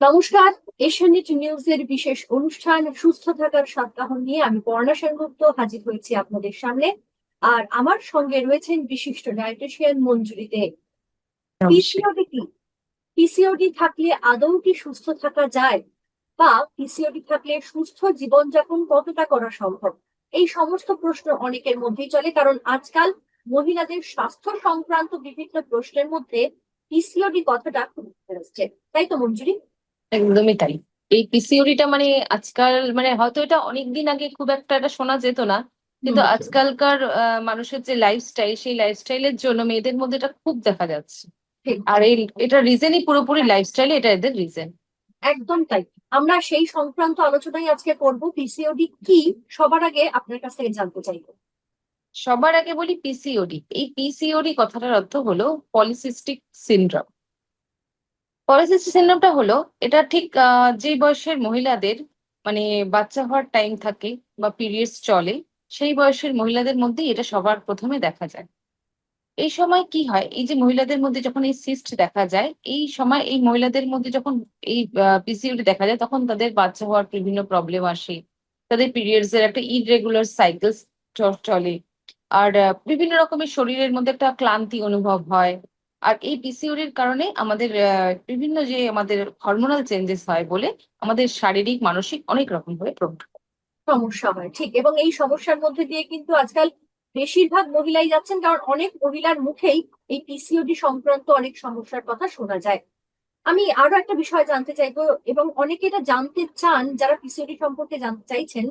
নমস্কার Asian net নিউজের বিশেষ অনুষ্ঠান সুস্থ থাকার সপ্তাহ নিয়ে আমি বর্ণা সেনগুপ্ত হাজির হয়েছি আপনাদের সামনে। আর আমার সঙ্গে রয়েছেন বিশিষ্ট ডায়েটিশিয়ান মঞ্জুরি দে পিসিওডি কি? পিসিওডি থাকলে আদৌ কি সুস্থ থাকা যায়? বা পিসিওডি থাকলে সুস্থ জীবনযাপন কতটা করা সম্ভব? এই সমস্ত প্রশ্ন অনেকের মধ্যেই চলে কারণ আজকাল মহিলাদের স্বাস্থ্য সংক্রান্ত বিভিন্ন প্রশ্নের মধ্যে পিসিওডি কথাটা খুব আসছে তাই তো মঞ্জুরি? একদমই তাই। এই পিসিওডিটা মানে আজকাল মানে হয়তো এটা অনেকদিন আগে খুব একটা এটা শোনা যেত না কিন্তু। আজকালকার মানুষের যে লাইফস্টাইল সেই লাইফস্টাইলের জন্য মেয়েদের মধ্যে এটা খুব দেখা যাচ্ছে। ঠিক। আর এই এটা রিজনই পুরোপুরি লাইফস্টাইল এটা এদের রিজন একদম তাই। আমরা সেই সংক্রান্ত আলোচনাই আজকে করব পিসিওডি কি সবার আগে আপনার কাছ থেকে জানতে চাইব। সবার আগে বলি পিসিওডি এই পিসিওডি কথাটার অর্থ হলো পলিসিস্টিক সিনড্রোম পলিসিস্টিক সিনড্রোমটা হলো, এটা ঠিক যে বয়সের মহিলাদের মানে বাচ্চা হওয়ার টাইম থাকে বা পিরিয়ডস চলে, সেই বয়সের মহিলাদের মধ্যেই এটা সবার প্রথমে দেখা যায়। এই সময় কি হয়? এই যে মহিলাদের মধ্যে যখন এই সিস্ট দেখা যায়, এই সময় এই মহিলাদের মধ্যে যখন এই পিসিওডি দেখা যায়, তখন তাদের বাচ্চা হওয়ার বিভিন্ন প্রবলেম আসে। তাদের পিরিয়ডস এর একটা ইরেগুলার সাইকেল চলে। আর বিভিন্ন রকমের শরীরের মধ্যে একটা ক্লান্তি অনুভব হয়। আর এই পিসিওডির কারণে আমাদের বিভিন্ন যে আমাদের হরমোনাল চেঞ্জেস হয় বলে আমাদের শারীরিক, মানসিক অনেক রকম ভাবে প্রভাব সমস্যা হয়, ঠিক। এবং এই সমস্যার মধ্যে দিয়ে কিন্তু আজকাল বেশিরভাগ মহিলাই যাচ্ছেন কারণ অনেক মহিলার মুখেই এই পিসিওডি সংক্রান্ত অনেক সমস্যার কথা শোনা যায়। আমি আরও একটা বিষয় জানতে চাইব, এবং অনেকে এটা জানতে চান, যারা পিসিওডি সম্পর্কে জানতে চাইছেন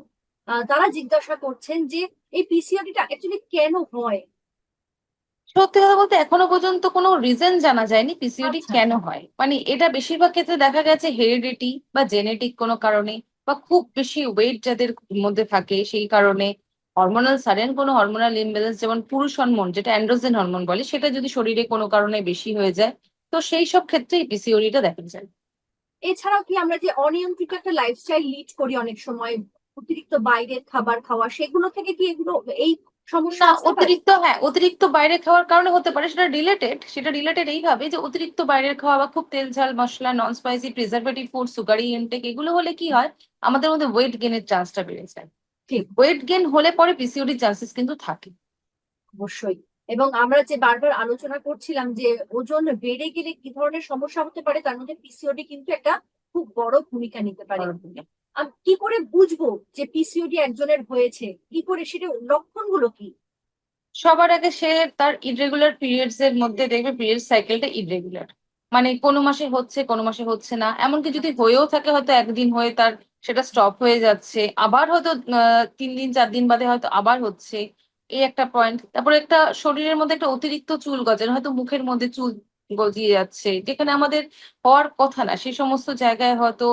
তারা জিজ্ঞাসা করছেন যে এই পিসিওডিটা অ্যাকচুয়ালি কেন হয়? সত্যি কথা বলতে এখনও পর্যন্ত কোনো রিজন জানা যায়নি পিসিওডি আচ্ছা। কেন হয় মানে এটা বেশিরভাগ ক্ষেত্রে দেখা গেছে হেরিডিটি বা জেনেটিক কোনো কারণে বা খুব বেশি ওয়েট যাদের মধ্যে থাকে সেই কারণে হরমোনাল সারেন কোনো হরমোনাল ইমব্যালেন্স যেমন পুরুষ হরমোন যেটা অ্যান্ড্রোজেন হরমোন বলে সেটা যদি শরীরে কোনো কারণে বেশি হয়ে যায় তো সেই সব ক্ষেত্রে এই পিসিওডিটা দেখা যায় এছাড়াও কি আমরা যে অনিয়ন্ত্রিত একটা লাইফস্টাইল লিড করি অনেক সময় অতিরিক্ত বাইরের খাবার খাওয়া সেগুলো থেকে কি এগুলো এই সমস্যা? অতিরিক্ত হ্যাঁ অতিরিক্ত বাইরে খাওয়ার কারণে হতে পারে সেটা রিলেটেড সেটা রিলেটেড এইভাবে যে অতিরিক্ত বাইরের খাওয়া বা খুব তেল ঝাল মশলা non spicy preservative food sugary intake এগুলো হলে কি হয়? আমাদের মধ্যে ওয়েট গেনের চান্সটা বেড়ে যায়। ঠিক। ওয়েট গেন হলে পরে পিসিওডির চান্সেস কিন্তু থাকে। অবশ্যই। এবং আমরা যে বারবার আলোচনা করছিলাম যে ওজন বেড়ে গেলে কি ধরনের সমস্যা হতে পারে তার মধ্যে পিসিওডি কিন্তু একটা খুব বড় ভূমিকা নিতে পারে। আমি কি করে বুঝব যে পিসিওডি একজনের হয়েছে? কি করে সেটা লক্ষণগুলো কি? সবার আগে সে তার ইরেগুলার পিরিয়ডস এর মধ্যে দেখবে পিরিয়ড সাইকেলটা ইরেগুলার মানে কোনো মাসে হচ্ছে, কোনো মাসে হচ্ছে না। এমনকি যদি হয়েও থাকে, হয়তো একদিন হয়ে তার সেটা স্টপ হয়ে যাচ্ছে। আবার হয়তো তিন দিন, চার দিন বাদে হয়তো আবার হচ্ছে। এই একটা পয়েন্ট তারপরে একটা শরীরের মধ্যে একটা অতিরিক্ত চুল গজানো, হয়তো মুখের মধ্যে চুল গজিয়ে যাচ্ছে। যেখানে আমাদের হওয়ার কথা না সেই সমস্ত জায়গায় হয়তো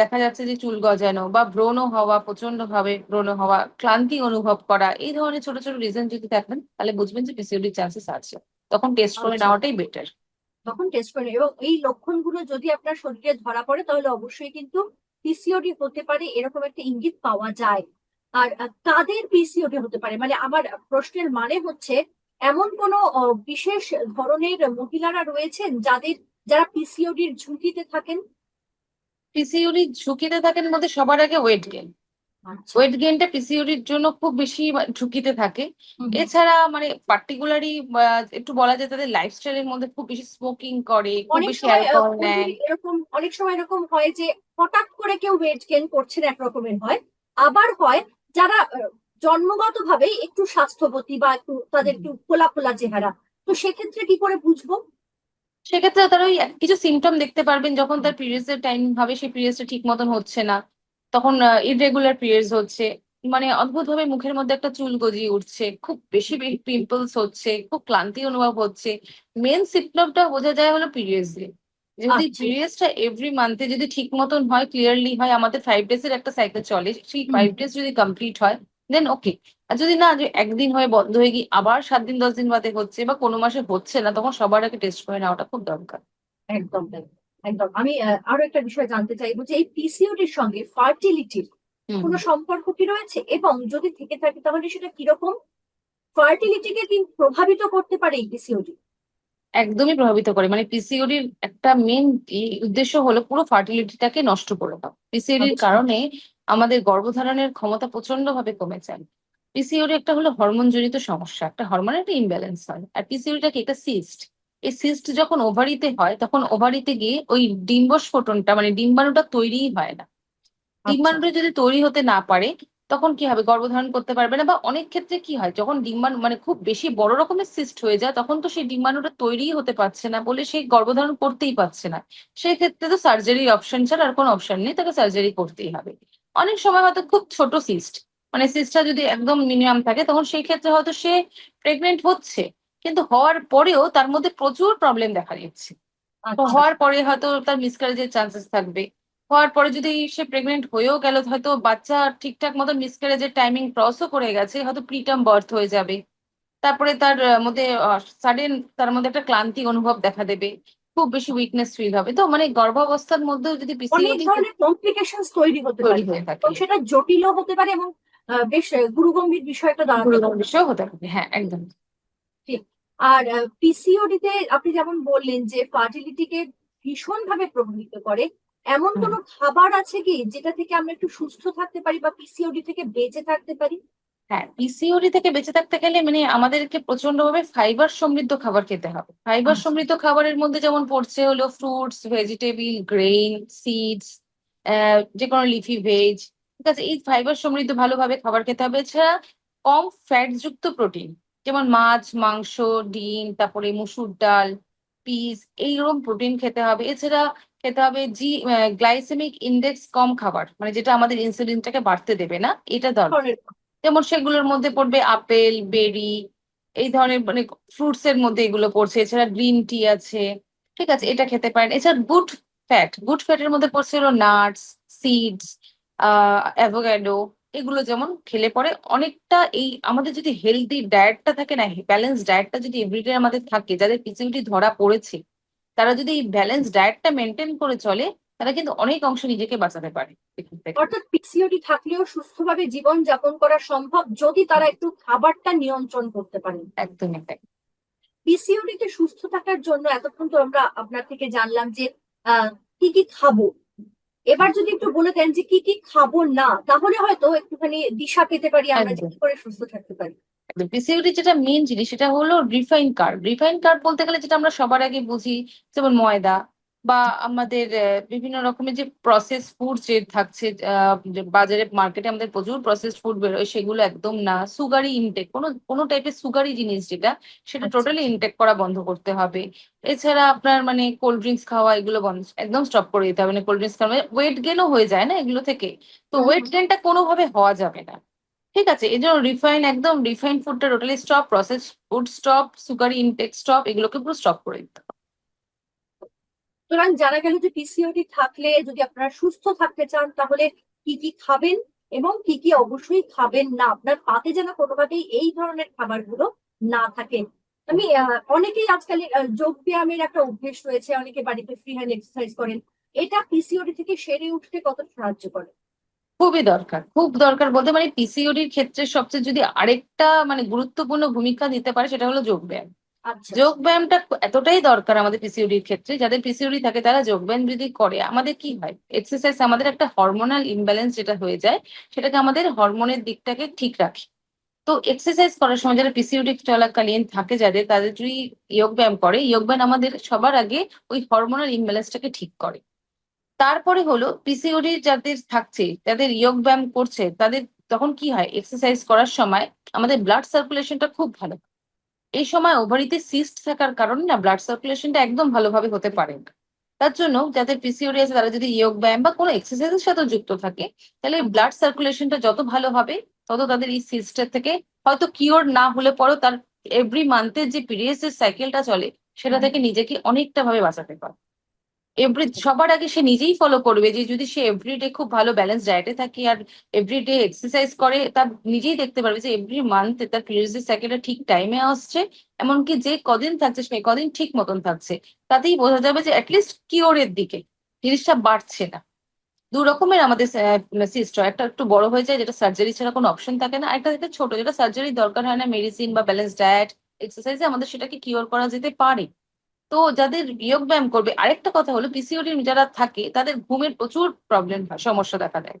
দেখা যাচ্ছে যে চুল গজানো বা ব্রণ হওয়া প্রচণ্ড ভাবে ব্রণ হওয়া ক্লান্তি অনুভব করা এই ধরনের ছোট ছোট রিজন যদি থাকেন তাহলে বুঝবেন যে পিসিওডির চান্সেস আছে। তখন টেস্ট করে আচ্ছা। নেওয়াটাই বেটার তখন টেস্ট করে এবং এই লক্ষণগুলো যদি আপনার শরীরে ধরা পড়ে তাহলে অবশ্যই কিন্তু পিসিওডি হতে পারে এরকম একটা ইঙ্গিত পাওয়া যায়। আর কাদের পিসিওডি হতে পারে। মানে আমার প্রশ্নের মানে হচ্ছে এমন কোনো বিশেষ ধরনের মহিলারা রয়েছেন যাদের যারা পিসিওডি পিসিওডির ঝুঁকিতে থাকেন? পিসিওডির ঝুঁকিতে থাকেন মধ্যে সবার আগে ওয়েট গেন ওয়েট গেনটা পিসিওডির জন্য খুব বেশি ঝুঁকিতে থাকে। এছাড়া মানে পার্টিকুলারলি একটু বলা যায় তাদের লাইফস্টাইলের মধ্যে খুব বেশি স্মোকিং করে খুব বেশি অ্যালকোহল নেয়। এরকম অনেক সময় এরকম হয় যে হঠাৎ করে কেউ ওয়েট গেইন করছেন একরকমের হয়। আবার হয় যারা আহ, জন্মগতভাবেই একটু স্বাস্থ্যবতী বা একটু তাদের একটু ফোলা ফোলা চেহারা তো সেক্ষেত্রে কি করে বুঝব? সেক্ষেত্রে তারা ওই কিছু সিমটম দেখতে পারবেন যখন তার পিরিয়ডস এর টাইম ভাবে সেই পিরিয়ডসটা ঠিক মতন হচ্ছে না তখন ইররেগুলার পিরিয়ডস হচ্ছে মানে অদ্ভুত ভাবে মুখের মধ্যে একটা চুল গজিয়ে উঠছে খুব বেশি পিম্পলস হচ্ছে খুব ক্লান্তি অনুভব হচ্ছে। মেন সিমটমটা বোঝা যায় হলো পিরিয়ডস দিয়ে যদি। পিরিয়ডসটা এভরি মান্থে যদি ঠিক মতন হয় ক্লিয়ারলি হয় আমাদের ফাইভ ডেজ এর একটা সাইকেল চলে সেই ফাইভ ডেজ যদি কমপ্লিট হয় দেন ওকে আর যদি না যে একদিন হয়ে বন্ধ হয়ে গিয়ে আবার সাত দিন দশ দিন বাদে হচ্ছে বা কোনো মাসে হচ্ছে না তখন সবার আগে টেস্ট করে নেওয়াটা খুব দরকার। একদম একদম। আমি আরও একটা বিষয় জানতে চাইব যে এই পিসিওডির সঙ্গে ফার্টিলিটির। কোনো সম্পর্ক কি রয়েছে? এবং যদি থেকে থাকে তাহলে সেটা কীরকম? ফার্টিলিটিকে কি প্রভাবিত করতে পারে এই পিসিওডি একদমই প্রভাবিত করে। মানে পিসিওডির একটা মেন উদ্দেশ্য হলো পুরো ফার্টিলিটিটাকে নষ্ট করে দাও পিসিওডির আচ্ছা। কারণে আমাদের গর্ভধারণের ক্ষমতা প্রচণ্ড ভাবে কমে যায় পিসিওডি একটা হলো হরমোন জনিত সমস্যা একটা হরমোনের একটা ইমব্যালেন্স হয়। আর পিসিওডিটা কি? একটা সিস্ট এই সিস্ট যখন ওভারিতে হয় তখন ওভারিতে গিয়ে ওই ডিম্বস্ফোটনটা মানে ডিম্বাণুটা তৈরিই হয় না। আচ্ছা। ডিম্বাণুটা যদি তৈরি হতে না পারে তখন কি হবে? গর্ভধারণ করতে পারবে না। বা অনেক ক্ষেত্রে কি হয়? যখন ডিম্বাণু মানে খুব বেশি বড় রকমের সিস্ট হয়ে যায় তখন তো সেই ডিম্বাণুটা তৈরিই হতে পারছে না বলে সেই গর্ভধারণ করতেই পারছে না। সেই ক্ষেত্রে তো সার্জারির অপশন ছাড়া আর কোনো অপশন নেই তাকে সার্জারি করতেই হবে। অনেক সময় হয়তো খুব ছোট সিস্ট মানে সিস্টটা যদি একদম মিনিমাম থাকে তখন সেই ক্ষেত্রে হয়তো সে প্রেগনেন্ট হচ্ছে। কিন্তু হওয়ার পরেও তার মধ্যে প্রচুর প্রবলেম দেখা দিচ্ছে। তো আচ্ছা। হওয়ার পরে হয়তো তার মিসক্যারেজের চান্সেস থাকবে। হওয়ার পরে যদি সে প্রেগনেন্ট হয়েও গেল হয়তো বাচ্চা ঠিকঠাক মতো মিসক্যারেজের টাইমিং ক্রসও করে গেছে হয়তো প্রিটার্ম বার্থ হয়ে যাবে। তারপরে তার মধ্যে সাডেন তার মধ্যে একটা ক্লান্তি অনুভব দেখা দেবে। খুব বেশি উইকনেস ফিল হবে। তো মানে গর্ভাবস্থার মধ্যেও যদি অনেক ধরনের কমপ্লিকেশনস তৈরি হতে পারে। এবং সেটা জটিলও হতে পারে এবং বেশ গুরুগম্ভীর বিষয় একটা দাঁড়াতে গুরুতর পারে। বিষয় হতে পারে। হ্যাঁ একদম। ঠিক। আর পিসিওডি তে আপনি যেমন বললেন যে ফার্টিলিটিকে ভীষণ ভাবে প্রভাবিত করে এমন। কোনো খাবার আছে কি যেটা থেকে আমরা একটু সুস্থ থাকতে পারি বা পিসিওডি থেকে বেঁচে থাকতে পারি? হ্যাঁ পিসিওডি থেকে বেঁচে থাকতে গেলে মানে আমাদেরকে প্রচণ্ড ভাবে ফাইবার সমৃদ্ধ খাবার খেতে হবে। ফাইবার আচ্ছা। সমৃদ্ধ খাবারের মধ্যে যেমন পড়ছে হলো ফ্রুটস ভেজিটেবিল গ্রেইন সিডস যে কোনো লিফি ভেজ ঠিক আছে? এই ফাইবার সমৃদ্ধ ভালোভাবে খাবার খেতে হবে। এছাড়া কম ফ্যাট যুক্ত প্রোটিন যেমন মাছ মাংস ডিম তারপরে মসুর ডাল পিস এইরকম প্রোটিন খেতে হবে। এছাড়া খেতে হবে জি গ্লাইসেমিক ইন্ডেক্স কম খাবার মানে যেটা আমাদের ইনসুলিনটাকে বাড়তে দেবে না এটা দরকার। যেমন সেগুলোর মধ্যে পড়বে আপেল, বেরি, এই ধরনের মানে ফ্রুটস এর মধ্যে এগুলো পড়ছে। এছাড়া গ্রিন টি আছে। ঠিক আছে, এটা খেতে পারেন। এছাড়া গুড ফ্যাট গুড ফ্যাটের মধ্যে পড়ছে হলো নাটস সিডস আহ অ্যাভোক্যাডো এগুলো যেমন খেলে পরে অনেকটা এই আমাদের যদি হেলদি ডায়েটটা থাকে না ব্যালেন্স ডায়েটটা যদি এভরিডে আমাদের থাকে, যাদের পিসিওডি ধরা পড়েছে, তারা যদি এই ব্যালেন্স ডায়েটটা মেনটেন করে চলে তারা কিন্তু অনেক অংশ নিজেকে বাঁচাতে পারে অর্থাৎ পিসিওডি থাকলেও সুস্থভাবে জীবন যাপন করা সম্ভব যদি তারা একটু খাবারটা নিয়ন্ত্রণ করতে পারেন। একদমই তাই পিসিওডি তে সুস্থ থাকার জন্য এতক্ষণ তো আমরা আপনার থেকে জানলাম যে কি কি খাব। এবার যদি একটু বলে দেন যে কি কি খাব না তাহলে হয়তো একটুখানি দিশা পেতে পারি আমরা যে কি করে সুস্থ থাকতে পারি। পিসিওডি যেটা মেন জিনিস সেটা হলো রিফাইন কার্ব রিফাইন কার্ব বলতে গেলে যেটা আমরা সবার আগে বুঝি যেমন ময়দা বা আমাদের বিভিন্ন রকমের যে প্রসেস ফুড যে থাকছে বাজারে মার্কেটে আমাদের প্রচুর প্রসেস ফুড বেরোয় সেগুলো একদম না। সুগারি ইনটেক কোনো কোনো টাইপের সুগারি জিনিস যেটা সেটা আচ্ছা। টোটালি ইনটেক করা বন্ধ করতে হবে। এছাড়া আপনার মানে কোল্ড ড্রিঙ্কস খাওয়া এগুলো বন্ধ একদম স্টপ করে দিতে হবে। মানে কোল্ড ড্রিঙ্কস খাওয়া ওয়েট গেনও হয়ে যায় না এগুলো থেকে। তো ওয়েট। গেনটা কোনোভাবে হওয়া যাবে না। ঠিক আছে? এই জন্য রিফাইন একদম refine ফুডটা totally stop process food stop sugary intake stop এগুলোকে পুরো স্টপ করে দিতে হবে। সুতরাং জানা গেল যে পিসিওডি থাকলে, যদি আপনারা সুস্থ থাকতে চান, তাহলে কি কি খাবেন এবং কি কি অবশ্যই খাবেন না? আপনার পাতে যেন কোনোভাবেই এই ধরনের খাবারগুলো না থাকে। আমি অনেকেই আজকাল যোগ ব্যায়ামের একটা অভ্যেস রয়েছে। অনেকে বাড়িতে ফ্রি হ্যান্ড এক্সারসাইজ করেন। এটা পিসিওডি থেকে সেরে উঠতে কত সাহায্য করে? খুবই দরকার। খুব দরকার বলতে মানে পিসিওডির ক্ষেত্রে সবচেয়ে যদি আরেকটা মানে গুরুত্বপূর্ণ ভূমিকা দিতে পারে, সেটা হলো যোগব্যায়াম আচ্ছা যোগ ব্যায়ামটা এতটাই দরকার আমাদের পিসিওডির ক্ষেত্রে, যাদের পিসিওডি থাকে তারা যোগ ব্যায়াম যদি করে, আমাদের কি হয়? এক্সারসাইজ আমাদের একটা হরমোনাল ইমব্যালেন্স যেটা হয়ে যায়, সেটাকে আমাদের হরমোনের দিকটাকে ঠিক রাখে। তো এক্সারসাইজ করার সময় যারা পিসিওডি চলাকালীন থাকে, যাদের তাদের যদি যোগ ব্যায়াম করে যোগ ব্যায়াম আমাদের সবার আগে ওই হরমোনাল ইমব্যালেন্সটাকে ঠিক করে। তারপরে হলো পিসিওডি যাদের থাকছে, যাদের যোগ ব্যায়াম করছে, তাদের তখন কি হয়? এক্সারসাইজ করার সময় আমাদের ব্লাড সার্কুলেশনটা খুব ভালো। এই সময় ওভারিতে সিস্ট থাকার কারণে না ব্লাড সার্কুলেশনটা একদম ভালোভাবে হতে পারে না। তার জন্য যাদের আছে তারা যদি যোগ ব্যায়াম বা কোনো এক্সারসাইজের সাথে যুক্ত থাকে তাহলে ব্লাড সার্কুলেশনটা যত ভালো হবে তত তাদের এই সিস্টের থেকে হয়তো কিওর না হলে পরেও তার এভরি মান্থের যে পিরিয়ডস এর সাইকেলটা চলে সেটা থেকে নিজেকে অনেকটা ভাবে বাঁচাতে পারে। এভরি সবার আগে সে নিজেই ফলো করবে যে যদি সে এভরিডে খুব ভালো ব্যালেন্স ডায়েটে থাকে আর এভরিডে এক্সারসাইজ করে, তার নিজেই দেখতে পারবে যে এভরি মান্থ তার পিরিয়ডস এর সাইকেলটা ঠিক টাইমে আসছে, এমনকি যে কদিন থাকছে সে কদিন ঠিক মতন থাকছে, তাতেই বোঝা যাবে যে অ্যাটলিস্ট কিওরের দিকে জিনিসটা বাড়ছে না। দু রকমের আমাদের সিস্ট একটা একটু বড় হয়ে যায় যেটা সার্জারি ছাড়া কোনো অপশন থাকে না একটা যেটা ছোট, যেটা সার্জারি দরকার হয় না মেডিসিন বা ব্যালেন্স ডায়েট এক্সারসাইজে আমাদের সেটাকে কিওর করা যেতে পারে। তো যাদের যোগ ব্যায়াম করবে, আরেকটা কথা হলো পিসিওডি যারা থাকে, তাদের ঘুমের প্রচুর প্রবলেম হয়, সমস্যা দেখা দেয়।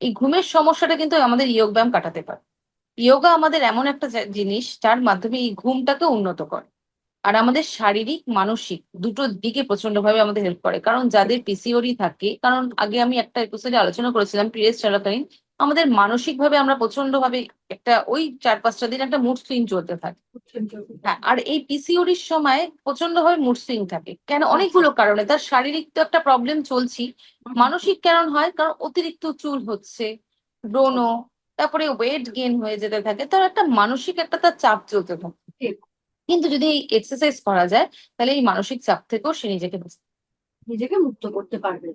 এই ঘুমের সমস্যাটা কিন্তু আমাদের যোগ ব্যায়াম কাটাতে পারে। যোগা আমাদের এমন একটা জিনিস, যার মাধ্যমে এই ঘুমটাকে উন্নত করে। আর আমাদের শারীরিক, মানসিক দুটো দিকে প্রচণ্ড ভাবে আমাদের হেল্প করে। কারণ যাদের পিসিওডি থাকে, কারণ আগে আমি একটা এপিসোডে আলোচনা করেছিলাম পিরিয়ড চলাকালীন আমাদের মানসিক ভাবে আমরা প্রচণ্ড ভাবে একটা ওই চার পাঁচটা দিন একটা মুড সুইং চলতে থাকে। হ্যাঁ আর এই পিসিওডির সময় প্রচণ্ড ভাবে মুড সুইং থাকে। কেন? অনেকগুলো কারণে। তার শারীরিক তো একটা প্রবলেম চলছি। মানসিক কারণ হয়? কারণ অতিরিক্ত চুল হচ্ছে ব্রণ তারপরে ওয়েট গেন হয়ে যেতে থাকে। তার একটা মানসিক একটা তার চাপ চলতে থাকে। কিন্তু যদি এই এক্সারসাইজ করা যায় তাহলে এই মানসিক চাপ থেকেও সে নিজেকে বাঁচাতে নিজেকে মুক্ত করতে পারবে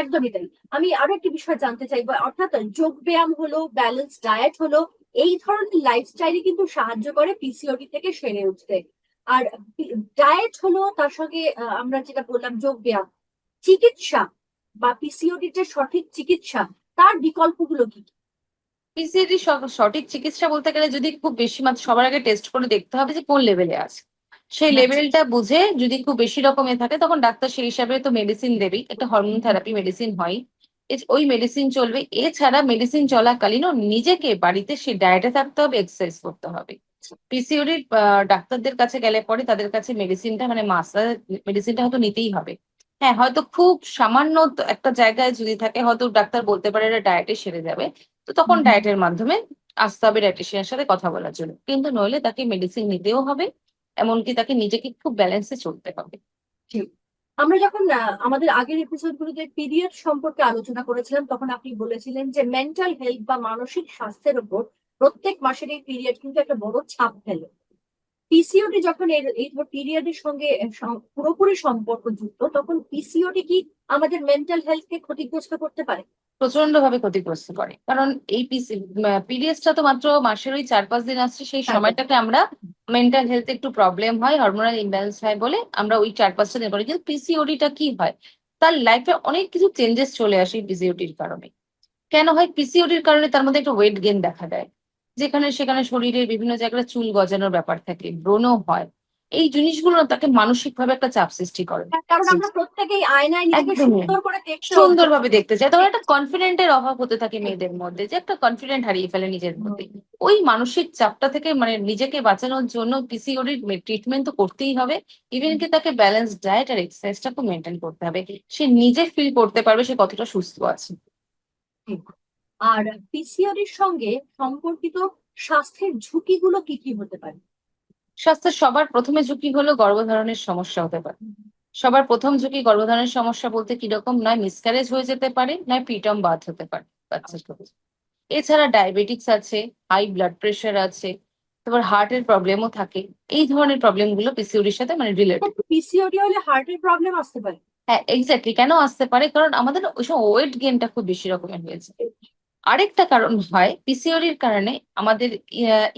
একদমই তাই। আমি আরও একটি বিষয় জানতে চাইব, অর্থাৎ যোগ ব্যায়াম হলো ব্যালেন্স ডায়েট হলো, এই ধরনের লাইফস্টাইলই কিন্তু সাহায্য করে পিসিওডি থেকে সেরে উঠতে। আর ডায়েট হলো, তার সঙ্গে আমরা যেটা বললাম যোগ ব্যায়াম। চিকিৎসা বা পিসিওডি যে সঠিক চিকিৎসা, তার বিকল্পগুলো কি? কি? পিসিএডি সঠিক চিকিৎসা বলতে গেলে যদি খুব বেশি মাত্রা সবার আগে টেস্ট করে দেখতে হবে যে কোন লেভেলে আছে। সেই। লেভেলটা বুঝে যদি খুব বেশি রকমের থাকে তখন ডাক্তার সেই হিসাবে তো মেডিসিন দেবেই। একটা হরমোন থেরাপি মেডিসিন হয়। ওই মেডিসিন চলবে। এছাড়া মেডিসিন চলাকালীনও নিজেকে বাড়িতে সেই ডায়েটে থাকতে হবে এক্সারসাইজ করতে হবে। পিসিওডির ডাক্তারদের কাছে গেলে পরে তাদের কাছে মেডিসিনটা মানে মাসা মেডিসিনটা হয়তো নিতেই হবে। হ্যাঁ হয়তো খুব সামান্য একটা জায়গায় যদি থাকে হয়তো ডাক্তার বলতে পারে এটা ডায়েটে সেরে যাবে। তো তখন ডায়েটের মাধ্যমে আসতে হবে ডায়েটিশিয়ানের সাথে কথা বলার জন্য। কিন্তু নইলে তাকে মেডিসিন নিতেও হবে। এমনকি তাকে নিজেকে খুব ব্যালেন্সে চলতে হবে। আমরা যখন আমাদের আগের এপিসোডগুলোতে পিরিয়ড সম্পর্কে আলোচনা করেছিলাম, তখন আপনি বলেছিলেন যে মেন্টাল হেলথ বা মানসিক স্বাস্থ্যের উপর প্রত্যেক মাসের এই পিরিয়ড কিন্তু একটা বড় ছাপ ফেলে। পিসিওডি যখন এর, এই পিরিয়ডের সঙ্গে পুরোপুরি সম্পর্কযুক্ত, তখন পিসিওডি কি আমাদের মেন্টাল হেলথকে ক্ষতিগ্রস্ত করতে পারে? প্রচণ্ড ভাবে ক্ষতিগ্রস্ত করে। কারণ এই পিরিয়ডসটা তো মাত্র মাসের ওই চার পাঁচ দিন আসছে সেই হ্যাঁ। সময়টাকে আমরা মেন্টাল হেলথ একটু প্রবলেম হয় হরমোনাল ইমব্যালেন্স হয় বলে আমরা ওই চার পাঁচটা দিন করি কিন্তু পিসিওডিটা কি হয়? তার লাইফে অনেক কিছু চেঞ্জেস চলে আসে পিসিওডির কারণে। কেন হয়? পিসিওডির কারণে তার মধ্যে একটা ওয়েট গেন দেখা দেয়। যেখানে সেখানে শরীরের বিভিন্ন জায়গায় চুল গজানোর ব্যাপার থাকে ব্রণ হয়। এই জিনিসগুলো তাকে মানসিক ভাবে একটা চাপ সৃষ্টি করে। কারণ আমরা প্রত্যেকেই আয়নায় নিজেকে সুন্দর করে দেখতে সুন্দরভাবে দেখতে চায় তখন একটা কনফিডেন্টের অভাব হতে থাকে মেয়েদের মধ্যে যে একটা কনফিডেন্ট হারিয়ে ফেলে নিজের মধ্যে। ওই মানসিক চাপটা থেকে মানে নিজেকে বাঁচানোর জন্য পিসিওডির ট্রিটমেন্ট তো করতেই হবে। ইভেন কি তাকে ব্যালেন্স ডায়েট আর এক্সারসাইজটা খুব মেনটেন করতে হবে। সে নিজে ফিল করতে পারবে সে কতটা সুস্থ আছে। আর পিসিওডির সঙ্গে সম্পর্কিত স্বাস্থ্যের ঝুঁকিগুলো কি কি হতে পারে? স্বাস্থ্যের সবার প্রথমে ঝুঁকি হলো গর্ভধারণের সমস্যা হতে পারে। সবার প্রথম ঝুঁকি গর্ভধারণের সমস্যা বলতে কীরকম নয় মিসক্যারেজ হয়ে যেতে পারে নয় প্রিটার্ম বাদ হতে পারে। বাচ্চার এছাড়া ডায়াবেটিক্স আছে হাই ব্লাড প্রেশার আছে তারপর হার্টের প্রবলেমও থাকে। এই ধরনের প্রবলেমগুলো পিসিওডির সাথে মানে রিলেটেড পিসিওডি হলে হার্টের প্রবলেম আসতে পারে। হ্যাঁ এক্স্যাক্টলি কেন আসতে পারে? কারণ আমাদের ওই সময় ওয়েট গেইনটা খুব বেশি রকমের হয়েছে। আরেকটা কারণ হয় পিসিওডির কারণে আমাদের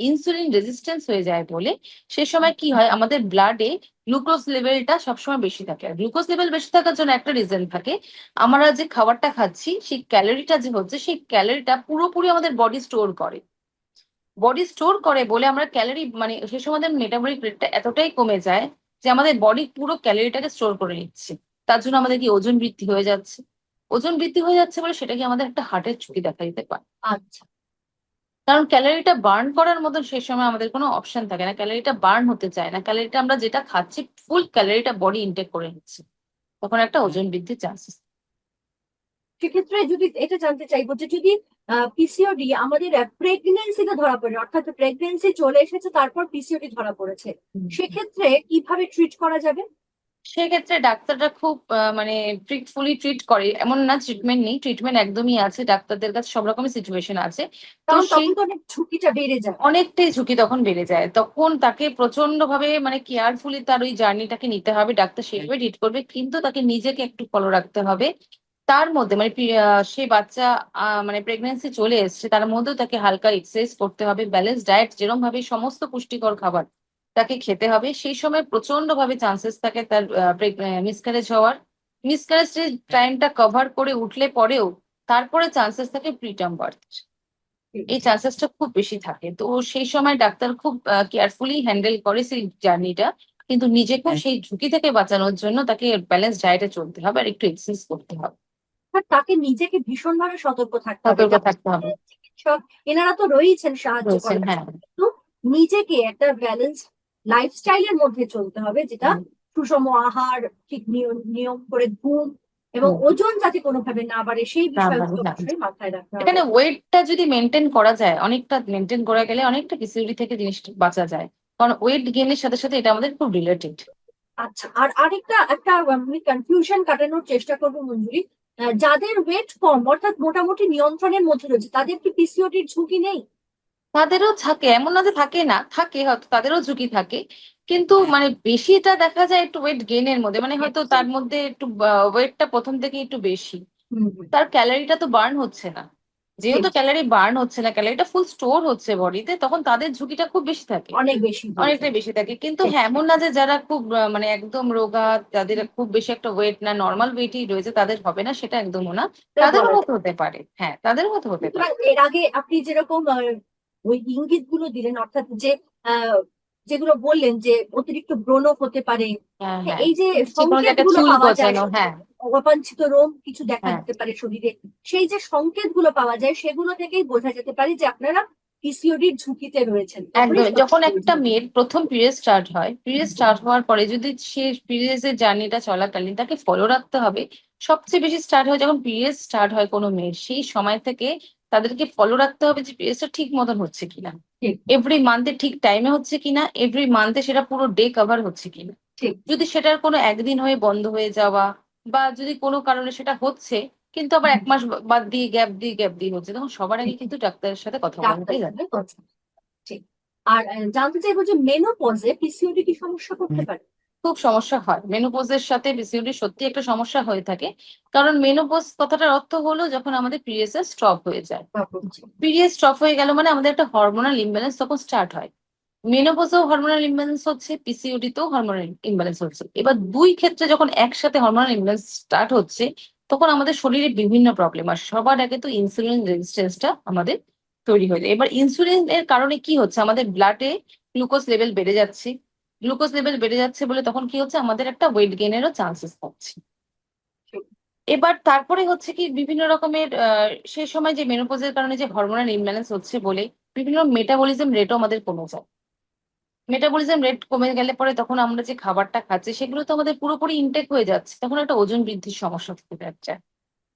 ইনসুলিন রেজিস্ট্যান্স হয়ে যায় বলে। সে সময় কি হয়, আমাদের ব্লাডে গ্লুকোজ লেভেলটা সবসময় বেশি থাকে। আর গ্লুকোজ লেভেল বেশি থাকার জন্য একটা রিজন থাকে। আমরা যে খাবারটা খাচ্ছি, সেই ক্যালোরিটা যে হচ্ছে, সেই ক্যালোরিটা পুরোপুরি আমাদের বডি স্টোর করে। বডি স্টোর করে বলে আমরা ক্যালোরি মানে সে সময় আমাদের মেটাবলিক রেটটা এতটাই কমে যায় যে আমাদের বডি পুরো ক্যালোরিটাকে স্টোর করে নিচ্ছে। তার জন্য আমাদের কি ওজন বৃদ্ধি হয়ে যাচ্ছে। ওজন বৃদ্ধি হয়ে যাচ্ছে বলে সেটা কি আমাদের একটা হার্টের ঝুঁকি দেখা দিতে পারে? আচ্ছা। কারণ ক্যালোরিটা বার্ন করার মতো সেই সময় আমাদের কোনো অপশন থাকে না। ক্যালোরিটা বার্ন হতে চায় না। ক্যালোরিটা আমরা যেটা খাচ্ছি ফুল ক্যালোরিটা বডি ইনটেক করে নিচ্ছে। তখন একটা ওজন বৃদ্ধির চান্সেস সেক্ষেত্রে যদি এটা জানতে চাইব যে যদি পিসিওডি আমাদের প্রেগনেন্সিতে ধরা পড়ে অর্থাৎ প্রেগনেন্সি চলে এসেছে তারপর পিসিওডি ধরা পড়েছে সেক্ষেত্রে কীভাবে ট্রিট করা যাবে? সেক্ষেত্রে ডাক্তাররা খুব আহ, মানে ট্রিটফুলি ট্রিট করে। এমন না ট্রিটমেন্ট নেই ট্রিটমেন্ট একদমই আছে ডাক্তারদের কাছে সব রকমের সিচুয়েশন আছে। তো কারণ সেই তখন তো অনেক ঝুঁকিটা বেড়ে যায়। অনেকটাই ঝুঁকি তখন বেড়ে যায়। তখন তাকে প্রচণ্ড ভাবে মানে কেয়ারফুলি তার ওই জার্নিটাকে নিতে হবে ডাক্তার সেইভাবে ট্রিট করবে। কিন্তু তাকে নিজেকে একটু ফলো রাখতে হবে। তার মধ্যে মানে পি- আহ, সে বাচ্চা আহ, মানে প্রেগনেন্সি চলে এসেছে তার মধ্যেও তাকে হালকা এক্সারসাইজ করতে হবে ব্যালেন্স ডায়েট যেরকম ভাবে সমস্ত পুষ্টিকর খাবার তাকে খেতে হবে। সেই সময় প্রচণ্ড ভাবে চান্সেস থাকে তার মিসক্যারেজ হওয়ার। মিসক্যারেজ টাইমটা কভার করে উঠলে পরেও তারপরে চান্সেস থাকে প্রিটার্ম বার্থ এই চান্সেসটা খুব বেশি থাকে। তো সেই সময় ডাক্তার খুব কেয়ারফুলি হ্যান্ডেল করে সেই জার্নিটা কিন্তু নিজেকে সেই ঝুঁকি থেকে বাঁচানোর জন্য তাকে ব্যালেন্স ডায়েটে চলতে হবে আর একটু এক্সারসাইজ করতে হবে। তাকে নিজেকে ভীষণভাবে সতর্ক থাকতে হবে। সতর্ক থাকতে হবে। চিকিৎসক এনারা তো রয়েছেন সাহায্য হ্যাঁ। কিন্তু নিজেকে একটা ব্যালেন্স লাইফস্টাইলের মধ্যে চলতে হবে যেটা সুষম আহার ঠিক নিয়ম নিয়ম করে ঘুম এবং ওজন যাতে কোনোভাবে না বাড়ে সেই বিষয়গুলো মাথায় রাখতে এখানে ওয়েটটা যদি মেনটেন করা যায় অনেকটা মেনটেন করা গেলে অনেকটা পিসিওডি থেকে জিনিসটা বাঁচা যায়। কারণ ওয়েট গেইনের সাথে সাথে এটা আমাদের খুব রিলেটেড আচ্ছা আর আরেকটা একটা আমি কনফিউশন কাটানোর চেষ্টা করব মঞ্জুরি। যাদের ওয়েট কম অর্থাৎ মোটামুটি নিয়ন্ত্রণের মধ্যে রয়েছে তাদের কি পিসিওডির ঝুঁকি নেই? তাদেরও থাকে এমন না যে থাকে না থাকে হয়তো তাদেরও ঝুঁকি থাকে। কিন্তু মানে বেশিটা দেখা যায় একটু ওয়েট গেইনের মধ্যে মানে হয়তো তার মধ্যে একটু ওয়েটটা প্রথম থেকে একটু বেশি। তার ক্যালোরিটা তো বার্ন হচ্ছে না। যেহেতু ক্যালারি বার্ন হচ্ছে না ক্যালোরিটা ফুল স্টোর হচ্ছে বডিতে তখন তাদের ঝুঁকিটা খুব বেশি থাকে। অনেক বেশি হয়ে অনেকটাই বেশি থাকে। কিন্তু হ্যাঁ এমন না যে যারা খুব মানে একদম রোগা তাদের খুব বেশি একটা ওয়েট না নর্মাল ওয়েটই রয়েছে তাদের হবে না সেটা একদমও না। তাদের মতো হতে পারে হ্যাঁ তাদের মতো হতে পারে। এর আগে আপনি যেরকম ওই ইঙ্গিতগুলো দিলেন অর্থাৎ যে যেগুলো বললেন যে অতিরিক্ত ব্রণ হতে পারে। হ্যাঁ হ্যাঁ এই যে যে সংকেতগুলো পাওয়া যায় হ্যাঁ। অবাঞ্ছিত রোগ কিছু দেখা হ্যাঁ। দিতে পারে শরীরে। সেই যে সংকেতগুলো পাওয়া যায় সেগুলো থেকেই বোঝা যেতে পারে যে আপনারা পিসিওডির ঝুঁকিতে রয়েছেন। যখন একটা মেয়ের প্রথম পিরিয়ড স্টার্ট হয় পিরিয়ড স্টার্ট হওয়ার পরে যদি সে পিরিয়ডস এর জার্নিটা চলাকালীন তাকে ফলো রাখতে হবে সবচেয়ে বেশি স্টার্ট হয় যখন পিরিয়ড স্টার্ট হয় কোনো মেয়ের সেই সময় থেকে তাদেরকে ফলো রাখতে হবে যে পিরিয়ডসটা ঠিক মতন হচ্ছে কিনা। এভরি মান্থে ঠিক টাইমে হচ্ছে কিনা এভরি মান্থে সেটা পুরো ডে কভার হচ্ছে কিনা। ঠিক। যদি সেটার কোনো একদিন হয়ে বন্ধ হয়ে যাওয়া বা যদি কোনো কারণে সেটা হচ্ছে কিন্তু আবার এক মাস বাদ দিয়ে গ্যাপ দিয়ে গ্যাপ দিয়ে হচ্ছে তখন সবার আগে কিন্তু ডাক্তারের সাথে কথা সাথে ঠিক। আর জানতে চাইব যে মেনোপজে পিসিওডি কি সমস্যা করতে পারে? খুব সমস্যা হয়। মেনোপোজের সাথে পিসিওডি সত্যি একটা সমস্যা হয়ে থাকে। কারণ মেনোপোজ কথাটার অর্থ হলো যখন আমাদের পিরিয়ডস স্টপ হয়ে যায়। পিরিয়ড স্টপ হয়ে গেল মানে আমাদের একটা হরমোনাল ইমব্যালেন্স তখন স্টার্ট হয়। মেনোপজেও হরমোনাল ইমব্যালেন্স হচ্ছে পিসিওডি তেও হরমোনাল ইমব্যালেন্স হচ্ছে। এবার দুই ক্ষেত্রে যখন একসাথে হরমোনাল ইমব্যালেন্স স্টার্ট হচ্ছে, তখন আমাদের শরীরে বিভিন্ন প্রবলেম আসে। সবার আগে তো ইনসুলিন রেজিস্ট্যান্সটা আমাদের তৈরি হয়ে যায়। এবার ইনসুলিন এর কারণে কি হচ্ছে? আমাদের ব্লাডে গ্লুকোজ লেভেল বেড়ে যাচ্ছে। গ্লুকোজ লেভেল বেড়ে যাচ্ছে বলে তখন কি হচ্ছে? আমাদের একটা ওয়েট গেইনেরও চান্সেস থাকছে এবার তারপরে হচ্ছে কি বিভিন্ন রকমের সেই সময় যে মেনোপজের কারণে যে হরমোনাল ইমব্যালেন্স হচ্ছে বলে বিভিন্ন মেটাবলিজম রেটও আমাদের কমে যায়। মেটাবলিজম রেট কমে গেলে পরে তখন আমরা যে খাবারটা খাচ্ছি সেগুলো তো আমাদের পুরোপুরি ইনটেক হয়ে যাচ্ছে। তখন একটা ওজন বৃদ্ধির সমস্যা থেকে যাচ্ছে।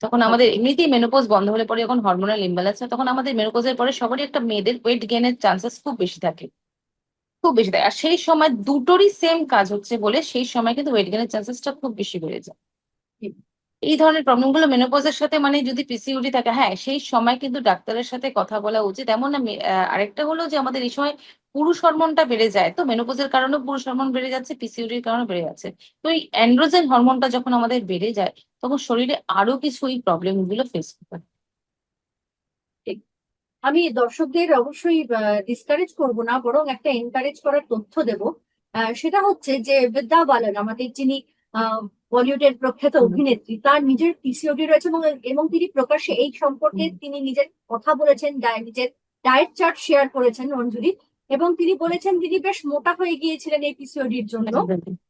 তখন আমাদের এমনিতেই মেনোপজ বন্ধ হলে পরে যখন হরমোনাল ইমব্যালেন্স হয় তখন আমাদের মেনোপজের পরে সবারই একটা মেয়েদের ওয়েট গেইনের চান্সেস খুব বেশি থাকে। খুব বেশি থাকে আর সেই সময় দুটোরই সেম কাজ হচ্ছে বলে সেই সময় কিন্তু ওয়েট গেইনের চান্সেসটা খুব বেশি বেড়ে যায়। এই ধরনের প্রবলেমগুলো মেনোপজের সাথে মানে যদি পিসিওডি থাকে হ্যাঁ সেই সময় কিন্তু ডাক্তারের সাথে কথা বলা উচিত। এমন না আরেকটা হলো যে আমাদের এই সময় পুরুষ হরমোনটা বেড়ে যায়, তো মেনোপজের কারণেও পুরুষ হরমোন বেড়ে যাচ্ছে পিসিওডির কারণে বেড়ে যাচ্ছে। তো এই অ্যান্ড্রোজেন হরমোনটা যখন আমাদের বেড়ে যায়, তখন শরীরে আরও কিছু এই প্রবলেমগুলো ফেস করতে হয় আমি দর্শকদের অবশ্যই ডিসকারেজ করব না বরং একটা এনকারেজ করার তথ্য দেব। সেটা হচ্ছে যে বিদ্যা বালান আমাদের যিনি বলিউডের প্রখ্যাত অভিনেত্রী তার নিজের পিসিওডি রয়েছে এবং এবং তিনি প্রকাশ্যে এই সম্পর্কে তিনি নিজের কথা বলেছেন নিজের ডায়েট চার্ট শেয়ার করেছেন মঞ্জুরি এবং তিনি বলেছেন তিনি বেশ মোটা হয়ে গিয়েছিলেন এই পিসিওডির জন্য।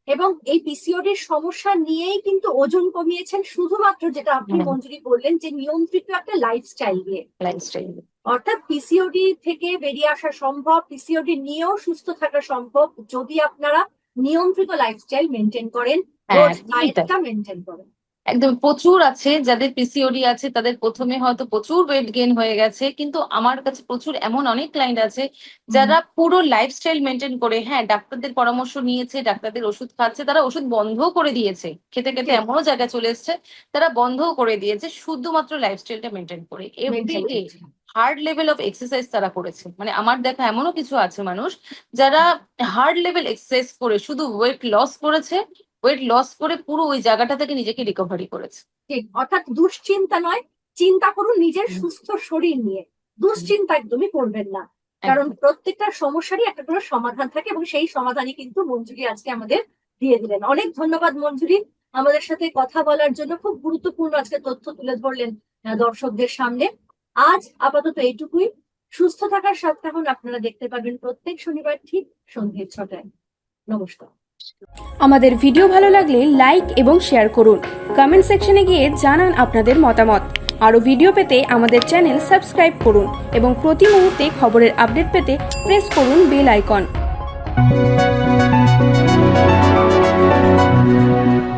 এবং এই পিসিওডির সমস্যা নিয়েই কিন্তু ওজন কমিয়েছেন শুধুমাত্র যেটা আপনি। মঞ্জুরি বললেন যে নিয়ন্ত্রিত একটা লাইফস্টাইল দিয়ে লাইফস্টাইল অর্থাৎ পিসিওডি থেকে বেরিয়ে আসা সম্ভব পিসিওডি নিয়েও সুস্থ থাকা সম্ভব যদি আপনারা নিয়ন্ত্রিত লাইফস্টাইল মেনটেন করেন হ্যাঁ। ডায়েটটা মেনটেন করেন একদম প্রচুর আছে যাদের পিসিওডি আছে তাদের প্রথমে হয়তো প্রচুর ওয়েট গেইন হয়ে গেছে কিন্তু আমার কাছে প্রচুর এমন অনেক ক্লায়েন্ট আছে যারা পুরো লাইফস্টাইল মেনটেন করে হ্যাঁ ডাক্তারদের পরামর্শ নিয়েছে ডাক্তারদের ওষুধ খাচ্ছে তারা ওষুধ বন্ধও করে দিয়েছে খেতে খেতে এমনও জায়গায় চলে এসেছে তারা বন্ধও করে দিয়েছে শুধুমাত্র লাইফস্টাইলটা মেনটেন করে এভরি maintain ডে করছেন। হার্ড লেভেল অফ এক্সারসাইজ তারা করেছে। মানে আমার দেখা এমনও কিছু আছে মানুষ যারা হার্ড লেভেল এক্সারসাইজ করে শুধু ওয়েট লস করেছে ওয়েট লস করে পুরো ওই জায়গাটা থেকে নিজেকে রিকভারি করেছে। অর্থাৎ দুশ্চিন্তা নয় চিন্তা করুন নিজের সুস্থ শরীর নিয়ে। দুশ্চিন্তা একদমই করবেন না। কারণ প্রত্যেকটা সমস্যারই একটা করে সমাধান থাকে এবং সেই সমাধানই কিন্তু মঞ্জুরি আজকে আমাদের দিয়ে দিলেন। অনেক ধন্যবাদ মঞ্জুরি। আমাদের সাথে কথা বলার জন্য খুব গুরুত্বপূর্ণ আজকে তথ্য তুলে ধরলেন দর্শকদের সামনে। আজ আপাতত এইটুকুই। সুস্থ থাকার সপ্তাহ আপনারা দেখতে পাবেন প্রত্যেক শনিবার ঠিক সন্ধ্যে ছটায়। নমস্কার। আমাদের ভিডিও ভালো লাগলে লাইক এবং শেয়ার করুন। কমেন্ট সেকশনে গিয়ে জানান আপনাদের মতামত। আরও ভিডিও পেতে আমাদের চ্যানেল সাবস্ক্রাইব করুন এবং প্রতি মুহূর্তে খবরের আপডেট পেতে প্রেস করুন বেল আইকন।